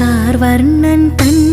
കാർവർണ്ണൻ തന്നുടെ മേനി